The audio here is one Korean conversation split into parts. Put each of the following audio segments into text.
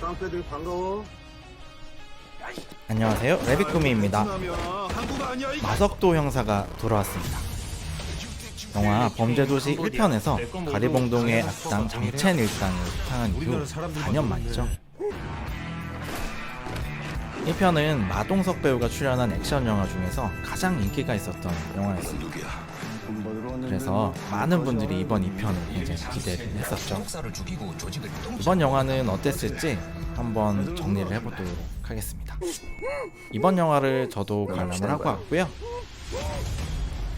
깡패들 반가워. 안녕하세요. 레비꾸미입니다. 아니야 이 마석도 형사가 돌아왔습니다. 영화 범죄도시 1편에서 가리봉동의 악당 장첸 일당을 수탕한 이후 4년 만이죠? 1편은 마동석 배우가 출연한 액션 영화 중에서 가장 인기가 있었던 영화였습니다 그래서 많은 분들이 이번 2편을 굉장히 기대를 했었죠 이번 영화는 어땠을지 한번 정리를 해보도록 하겠습니다. 이번 영화를 저도 관람을 하고 왔고요.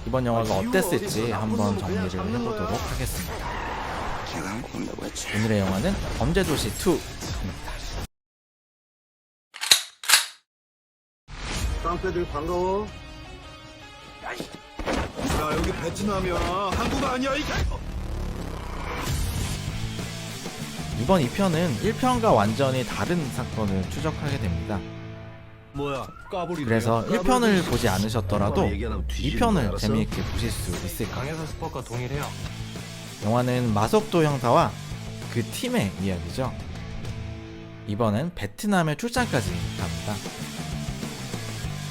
이번 영화가 어땠을지 한번 정리를 해보도록 하겠습니다. 오늘의 영화는 범죄도시 2입니다. 깡패들 반가워. 야 여기 베트남이야. 한국 아니야 이 이번 2편은 1편과 완전히 다른 사건을 추적하게 됩니다. 뭐야? 까불이. 그래서 1편을 보지 않으셨더라도 2편을 재미있게 보실 수 있을 스포과 동일해요. 영화는 마석도 형사와 그 팀의 이야기죠. 이번엔 베트남의 출장까지 갑니다.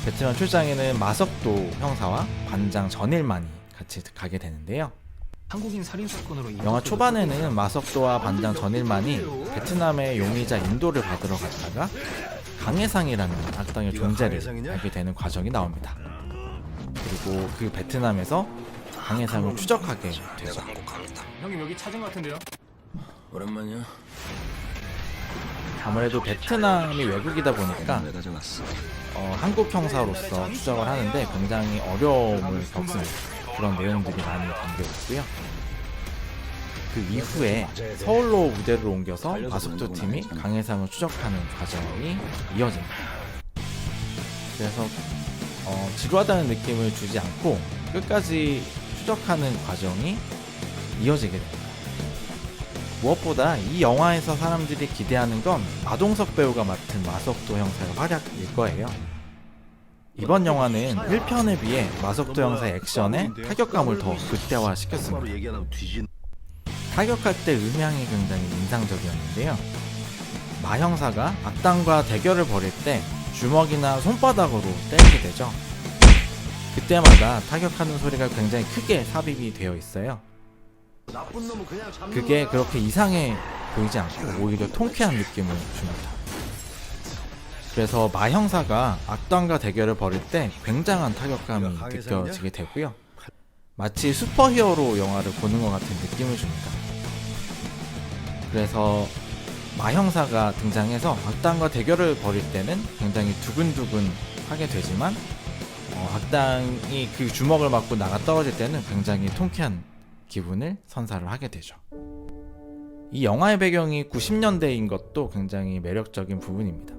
베트남 출장에는 마석도 형사와 반장 전일만이 같이 가게 되는데요. 한국인 살인 사건으로 영화 초반에는 마석도와 반장 전일만이 베트남의 용의자 인도를 받으러 갔다가 강해상이라는 악당의 존재를 알게 되는 과정이 나옵니다. 그리고 그 베트남에서 강해상을 추적하게 되죠. 형님 여기 찾은 것 같은데요? 오랜만이야. 아무래도 베트남이 외국이다 보니까 어. 어, 한국 형사로서 추적을 하는데 굉장히 어려움을 겪는 그런 내용들이 많이 담겨 있고요. 그 이후에 서울로 무대를 옮겨서 마석도 팀이 강해상을 추적하는 과정이 이어집니다. 그래서 어, 지루하다는 느낌을 주지 않고 끝까지 추적하는 과정이 이어지게 됩니다. 무엇보다 이 영화에서 사람들이 기대하는 건 마동석 배우가 맡은 마석도 형사의 활약일 거예요. 이번 영화는 1편에 비해 마석도 형사의 액션에 타격감을 더 극대화시켰습니다. 타격할 때 음향이 굉장히 인상적이었는데요. 마 형사가 악당과 대결을 벌일 때 주먹이나 손바닥으로 때리게 되죠. 그때마다 타격하는 소리가 굉장히 크게 삽입이 되어 있어요. 그게. 그렇게 이상해 보이지 않고 오히려 통쾌한 느낌을 줍니다. 그래서 마 형사가 악당과 대결을 벌일 때 굉장한 타격감이 느껴지게 되고요. 마치 슈퍼히어로 영화를 보는 것 같은 느낌을 줍니다. 그래서 마 형사가 등장해서 악당과 대결을 벌일 때는 굉장히 두근두근 하게 되지만 어, 악당이 그 주먹을 맞고 나가 떨어질 때는 굉장히 통쾌한 기분을 선사를 하게 되죠. 이 영화의 배경이 90년대인 것도 굉장히 매력적인 부분입니다.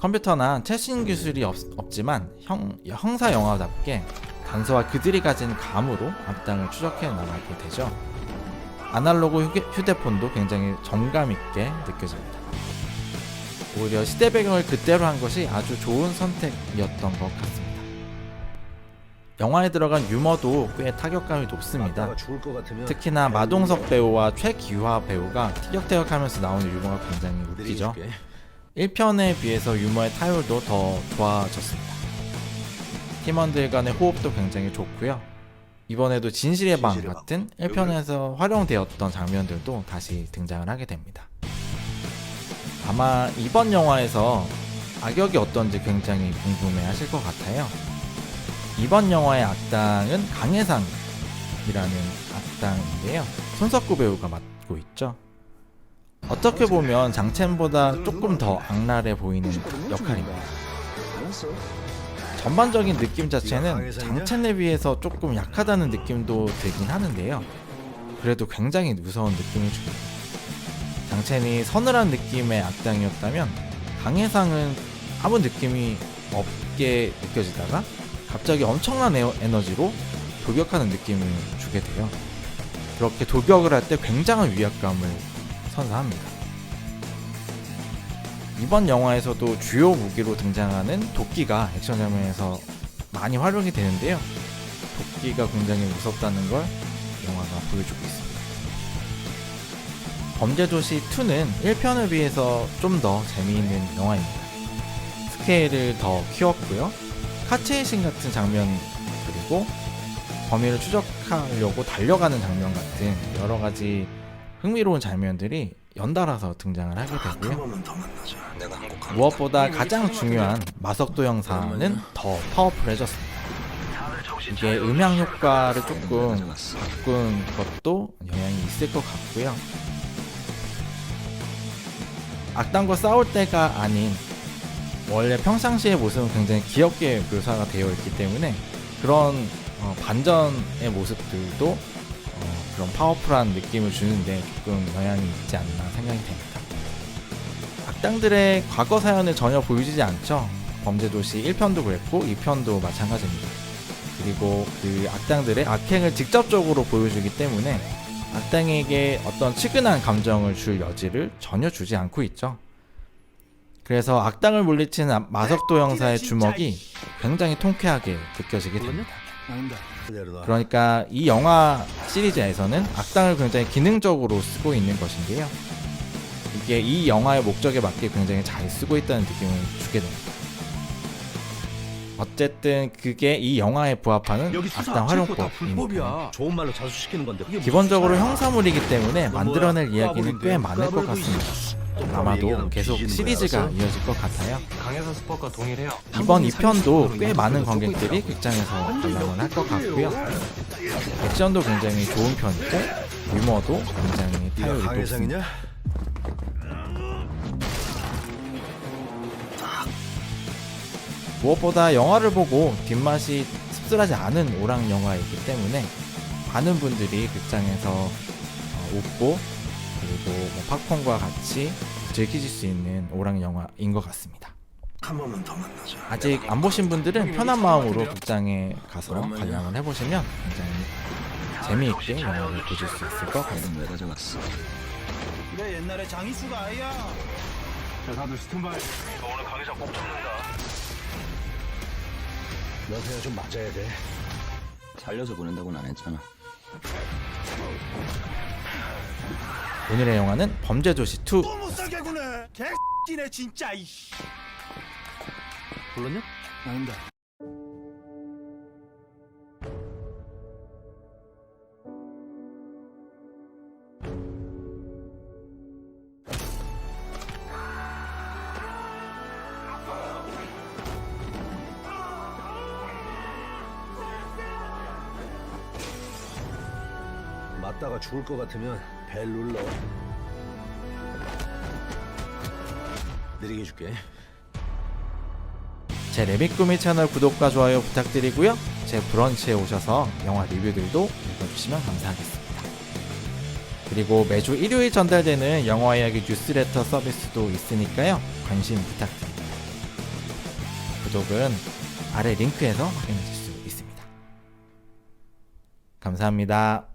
컴퓨터나 최신 기술이 없, 없지만 형, 형사 영화답게 단서와 그들이 가진 감으로 악당을 추적해 나가게 되죠. 아날로그 휴대폰도 굉장히 정감 있게 느껴집니다. 오히려 시대 배경을 그대로 한 것이 아주 좋은 선택이었던 것 같습니다. 영화에 들어간 유머도 꽤 타격감이 높습니다. 특히나 마동석 배우와 최기화 배우가 티격태격하면서 나오는 유머가 굉장히 웃기죠. 내리줄게. 1편에 비해서 유머의 타율도 더 좋아졌습니다. 팀원들 간의 호흡도 굉장히 좋고요. 이번에도 진실의 방 진실의 방. 같은 1편에서 활용되었던 장면들도 다시 등장을 하게 됩니다. 아마 이번 영화에서 악역이 어떤지 굉장히 궁금해 하실 것 같아요. 이번 영화의 악당은 강해상이라는 악당인데요. 손석구 배우가 맡고 있죠. 어떻게 보면 장첸보다 조금 더 악랄해 보이는 역할입니다. 전반적인 느낌 자체는 장첸에 비해서 조금 약하다는 느낌도 들긴 하는데요. 그래도 굉장히 무서운 느낌을 줍니다. 장첸이 서늘한 느낌의 악당이었다면 강해상은 아무 느낌이 없게 느껴지다가 갑자기 엄청난 에너지로 돌격하는 느낌을 주게 돼요. 그렇게 돌격을 할 때 굉장한 위압감을 선사합니다. 이번 영화에서도 주요 무기로 등장하는 도끼가 액션 장면에서 많이 활용이 되는데요. 도끼가 굉장히 무섭다는 걸 영화가 보여주고 있습니다. 범죄도시 2는 1편을 비해서 좀 더 재미있는 영화입니다. 스케일을 더 키웠고요. 카체이신 같은 장면 그리고 범인을 추적하려고 달려가는 장면 같은 여러 가지 흥미로운 장면들이 연달아서 등장을 하게 되고요. 내가 한곡 무엇보다 가장 중요한 마석도 형사는 더 파워풀해졌습니다. 이게 음향 효과를 조금 바꾼 것도 영향이 있을 것 같고요. 악당과 싸울 때가 아닌 원래 평상시의 모습은 굉장히 귀엽게 묘사가 되어 있기 때문에 그런 어, 반전의 모습들도 어, 그런 파워풀한 느낌을 주는데 조금 영향이 있지 않나 생각이 됩니다. 악당들의 과거 사연을 전혀 보여주지 않죠. 범죄도시 1편도 그랬고 2편도 마찬가지입니다. 그리고 그 악당들의 악행을 직접적으로 보여주기 때문에 악당에게 어떤 측은한 감정을 줄 여지를 전혀 주지 않고 있죠. 그래서 악당을 물리친 아- 마석도 형사의 주먹이 굉장히 통쾌하게 느껴지게 됩니다. 그러니까 이 영화 시리즈에서는 악당을 굉장히 기능적으로 쓰고 있는 것인데요. 이게 이 영화의 목적에 맞게 굉장히 잘 쓰고 있다는 느낌을 주게 됩니다. 어쨌든 그게 이 영화에 부합하는 악당 활용법입니다. 좋은 말로 자수시키는 건데. 기본적으로? 형사물이기 때문에? 만들어낼 이야기는? 꽤 많을 것 같습니다. 아마도 계속 시리즈가 이어질 것 같아요. 강혜사 스포과 동일해요. 이번 한국인 2편도 살인 꽤 많은 관객들이 극장에서 관람을 할 것 같고요. 액션도 굉장히 좋은 편이고 유머도 굉장히 타율이 높습니다. 무엇보다 영화를 보고 뒷맛이 씁쓸하지 않은 오락 영화이기 때문에 많은 분들이 극장에서 어, 웃고 그리고 뭐 팝콘과 같이 즐기실 수 있는 오락 영화인 것 같습니다. 한 번만 더 만나자. 아직 안 보신 분들은 편한 마음으로 극장에 가서 관람을 해보시면 굉장히 재미있게 영화를 보실 수 있을 것 같습니다. 내 옛날에 장이수가 아야. 자, 다들 스탠바이. 너 그냥 좀 맞아야 돼. 살려서 보낸다고는 안 했잖아. 오늘의 영화는 범죄도시 2또 못살게 구네. 개X네 진짜 이씨. 불렀냐? 아닙니다. 맞다가 죽을 것 같으면 벨 눌러. 느리게 줄게. 제 레빗꾸미 채널 구독과 좋아요 부탁드리고요. 제 브런치에 오셔서 영화 리뷰들도 읽어주시면 감사하겠습니다. 그리고 매주 일요일 전달되는 영화 이야기 뉴스레터 서비스도 있으니까요. 관심 부탁드립니다. 구독은 아래 링크에서 확인하실 수 있습니다. 감사합니다.